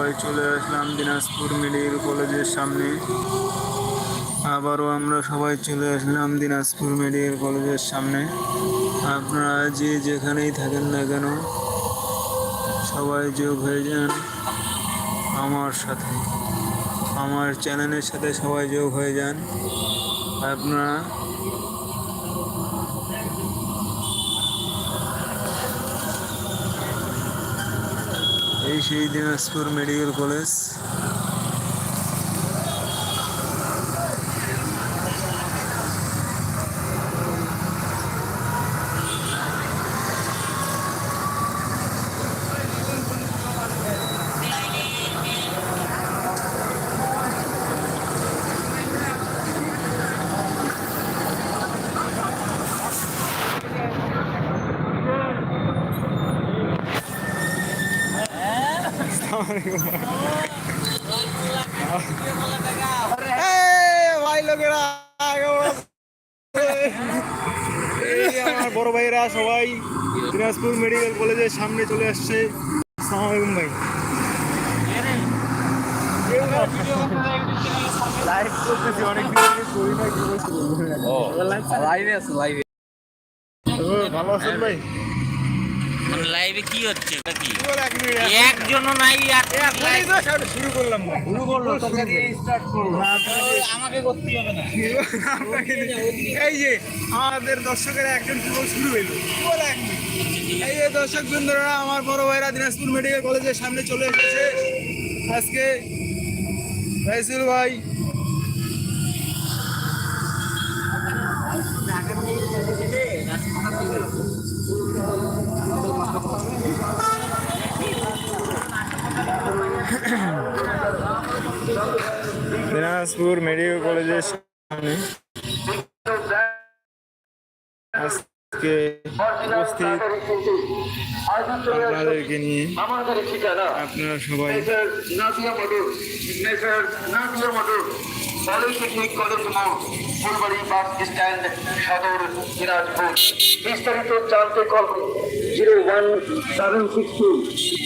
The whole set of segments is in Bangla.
সবাই চলে আসলাম দিনাজপুর মেডিকেল কলেজের সামনে। আবারও আমরা সবাই চলে আসলাম দিনাজপুর মেডিকেল কলেজের সামনে। আপনারা যে যেখানেই থাকেন না কেন, সবাই যোগ হয়ে যান আমার সাথে। আমার চ্যানেলের সাথে সবাই যোগ হয়ে যান। আপনারা এই সেই দিনাজপুর মেডিকেল কলেজ। বড় ভাইরা সবাই দিনাজপুর মেডিকেল কলেজের সামনে চলে আসছে। আসসালামু আলাইকুম ভাই। ভালো আছেন ভাই? লাইভে কি হচ্ছে? এটা কি? কি এক মিনিট নাই শুরু করলাম। শুরু করল স্টার্ট আমাকে করতে হবে না। এই যে আমাদের দর্শকের একজন পুরো শুরু হইল? এই যে দর্শক বন্ধুরা আমার বড় ভাইরা দিনাজপুর মেডিকেল কলেজের সামনে চলে এসেছে। আজকে রাইসুল ভাই দিনাজপুর মেডিকেল কলেজের সামনে আজকে উপস্থিত আপনাদেরকে নিয়ে আপনারা সবাই বাস স্ট্যান্ড সদর বিস্তারিত জানতে call zero one seven six two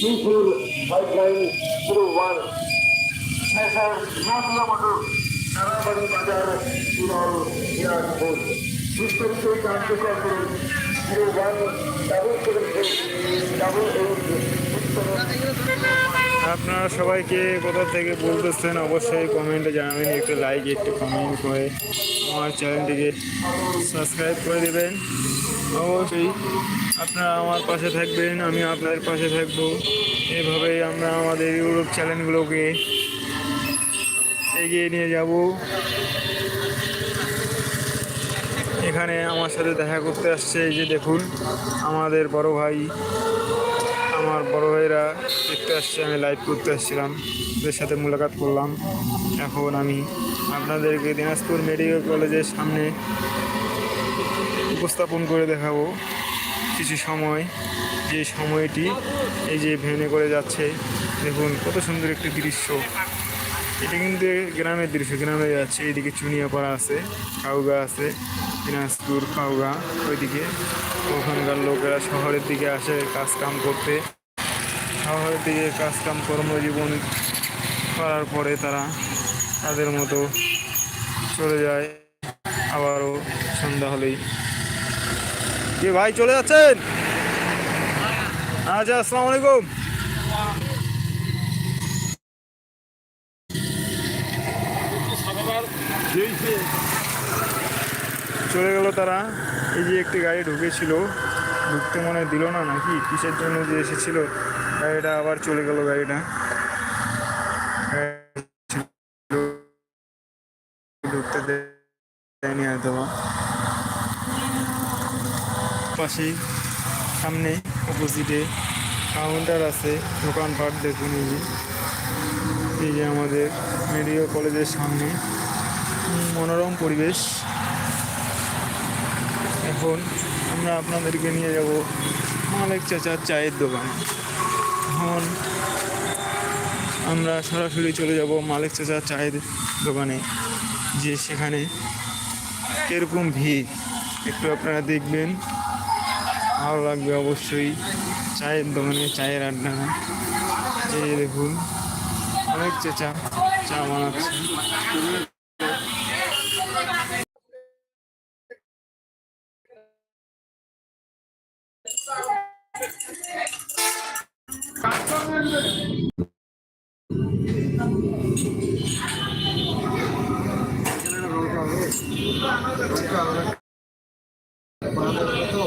two four five nine zero one মডুর সারাবাড়ি বাজার বিস্তারিত আপনারা সবাইকে কোথা থেকে বলতেছেন অবশ্যই কমেন্টে জানাবেন, একটু লাইক একটু কমেন্ট করে আমার চ্যানেলটিকে সাবস্ক্রাইব করে দেবেন। অবশ্যই আপনারা আমার পাশে থাকবেন আমি আপনাদের পাশে থাকব। এভাবেই আমরা আমাদের ইউটিউব চ্যানেলগুলোকে এগিয়ে নিয়ে যাব। এখানে আমার সাথে দেখা করতে আসছে এই যে দেখুন, আমাদের বড় ভাই, আমার বড় ভাইরা দেখতে আসছে, আমি লাইভ করতে আসছিলাম, ওদের সাথে মোলাকাত করলাম। এখন আমি আপনাদেরকে দিনাজপুর মেডিকেল কলেজের সামনে উপস্থাপন করে দেখাবো কিছু সময়। যে সময়টি এই যে ভ্যানে করে যাচ্ছে, দেখুন কত সুন্দর একটি দৃশ্য। এটা কিন্তু গ্রামের দৃশ্য, গ্রামে যাচ্ছে এইদিকে চুনিয়াপাড়া আছে, কাউগা আছে, দিনাজপুর, কাউগা, ওইদিকে। ওখানকার লোকেরা শহরের দিকে আসে কাজ কাম করতে। শহরের দিকে কাজ কাম কর্মজীবন করার পরে তারা তাদের মতো চলে যায়। আবারও সন্ধ্যা হলেই। কি ভাই, চলে যাচ্ছেন? আচ্ছা আসসালামু আলাইকুম। চলে গেল তারা। এই যে একটি গাড়ি ঢুকেছিল, ঢুকতে মনে দিল না নাকি? কিসের জন্য যে এসেছিল? গাড়িটা আবার চলে গেল গাড়িটা ঢুকতে দেয়নি হয়তো সামনে অপোজিটে কাউন্টার আছে, দোকানপাট দেখুন এই যে। আমাদের মেডিকেল কলেজের সামনে। মনোরম পরিবেশ। এখন আমরা আপনাদেরকে নিয়ে যাব মালিক চাচার চায়ের দোকানে। এখন আমরা সরাসরি চলে যাব মালিক চাচার চায়ের দোকানে। যে সেখানে কীরকম ভিড়। একটু আপনারা দেখবেন। ভালো লাগবে অবশ্যই। চায়ের দোকানে চায়ের আড্ডা। এই দেখুন, অনেক চেঁচা চা বানাচ্ছে।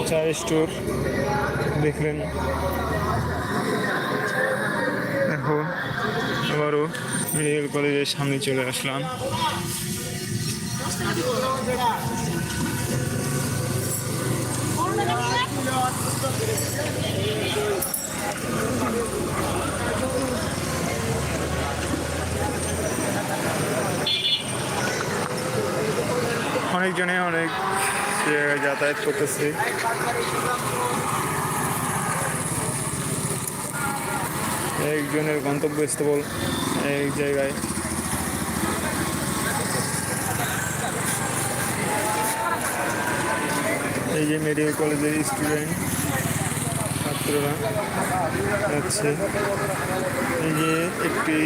চায়ের স্টোর দেখলেন। এখন আবারও মেডিকেল কলেজের সামনে চলে আসলাম। অনেকজনে অনেক জায়গায় যাতায়াত করতেছে। একজনের গন্তব্যস্থল এক জায়গায়। এই যে মেডিকেল কলেজের স্টুডেন্ট, ছাত্ররা যাচ্ছে। এই যে একটি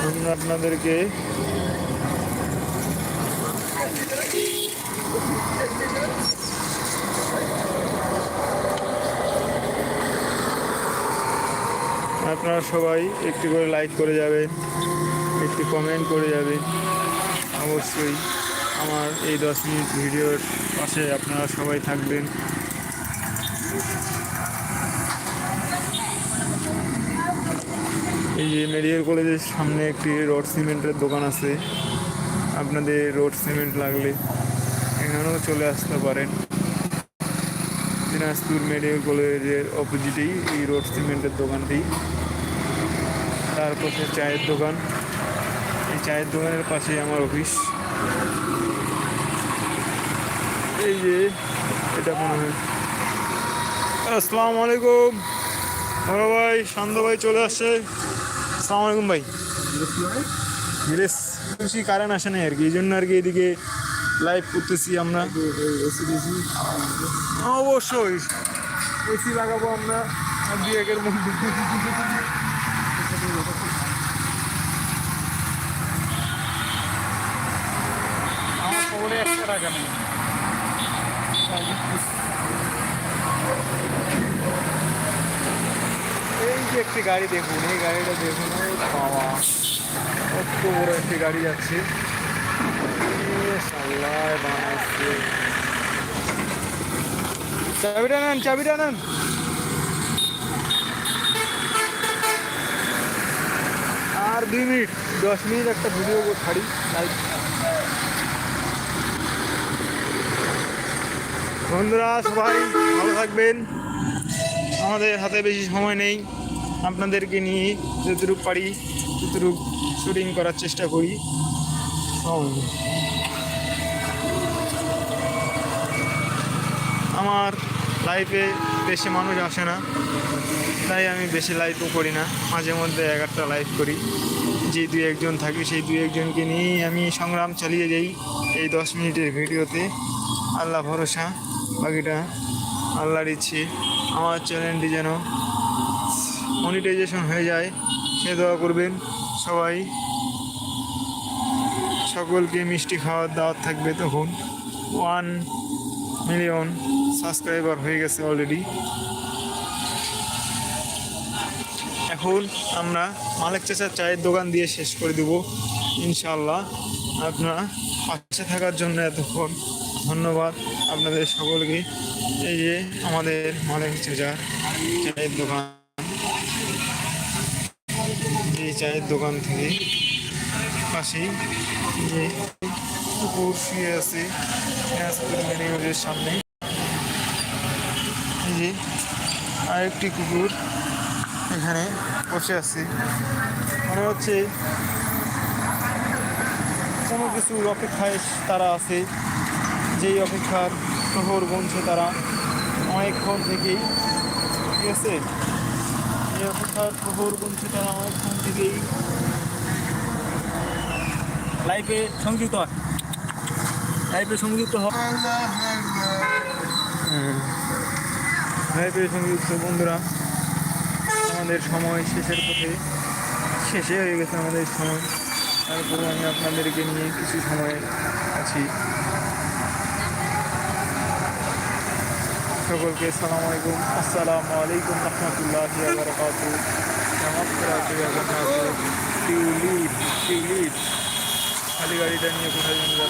আমরা আপনাদেরকে। আপনারা সবাই একটি করে লাইক করে যাবেন, একটি কমেন্ট করে যাবেন। অবশ্যই আমার এই দশ মিনিট ভিডিওর পাশে আপনারা সবাই থাকবেন। যে মেডিকেল কলেজের সামনে একটি রোড সিমেন্টের দোকান আছে। আপনাদের রোড সিমেন্ট লাগলে এখানেও চলে আসতে পারেন। দিনাজপুর মেডিকেল কলেজের অপোজিটেই এই রোড সিমেন্টের দোকানটি। তার পাশে চায়ের দোকান। এই চায়ের দোকানের পাশে আমার অফিস। এই যে, এটা মনে হয়। আসসালামু আলাইকুম। বড় ভাই, শান্ত ভাই চলে আসছে। আসসালামু আলাইকুম ভাই। ভিলেজ বেশি কারেন্ট আসে না আর কি এই জন্য আর কি এদিকে লাইভ করতেছি আমরা। অবশ্যই। এসি লাগাবো আমরা দুই একের মধ্যে। আমার একটা টাকা নেই। যে একটি গাড়ি দেখুন, এই গাড়িটা দেখুন বাবা, কত বড় একটি গাড়ি যাচ্ছে। চাবিটা নেন চাবিটা নেন। আর দুই মিনিট, দশ মিনিট একটা ভিডিও ছাড়ি লাইভ বন্ধুরা, সবাই ভালো থাকবেন। আমাদের হাতে বেশি সময় নেই। আপনাদেরকে নিয়ে যতটুকু পারি, ততটুকু শুটিং করার চেষ্টা করি। আমার লাইফে বেশি মানুষ আসে না, তাই আমি বেশি লাইভও করি না। মাঝে মধ্যে একটা লাইভ করি। যে দুই একজন থাকি, সেই দুই একজনকে নিয়েই আমি সংগ্রাম চালিয়ে যাই এই দশ মিনিটের ভিডিওতে। আল্লাহ ভরসা, বাকিটা আল্লাহর ইচ্ছে। আমার চ্যানেলটি যেন মনিটাইজেশন হয়ে যায়। সে দোয়া করবেন সবাই। সকলকে মিষ্টি খাওয়ার দাওয়াত থাকবে তখন। ওয়ান মিলিয়ন সাবস্ক্রাইবার হয়ে গেছে অলরেডি এখন আমরা মালিক চাচার চায়ের দোকান দিয়ে শেষ করে দেব। ইনশাল্লাহ আপনারা পাশে থাকার জন্য এতক্ষণ ধন্যবাদ। আপনাদের সকলকে এই যে আমাদের মালিক চাচার চায়ের দোকান। এই চায়ের দোকান থেকে পাশেই যে কুকুর শুয়ে আছে মেডিকেলের সামনে। এই যে আরেকটি কুকুর এখানে বসে আছে। মনে হচ্ছে কোনো কিছুর অপেক্ষায় তারা আছে। যেই অপেক্ষার শহর গুনছে তারা। অনেকক্ষণ থেকেই ঠিক আছে প্রহর বলছে তারা আমার ফোন থেকেই লাইভে সংযুক্ত হয়। লাইভে সংযুক্ত হয় লাইভে সংযুক্ত বন্ধুরা, আমাদের সময় শেষের পথে শেষে হয়ে গেছে আমাদের সময়। তারপরে আমি আপনাদেরকে নিয়ে কিছু সময় আছি। সকলকে সালাম আলাইকুম। আসসালামু আলাইকুম রহমতুল্লাহ বারকাতু নিয়ে কোথায় জন্য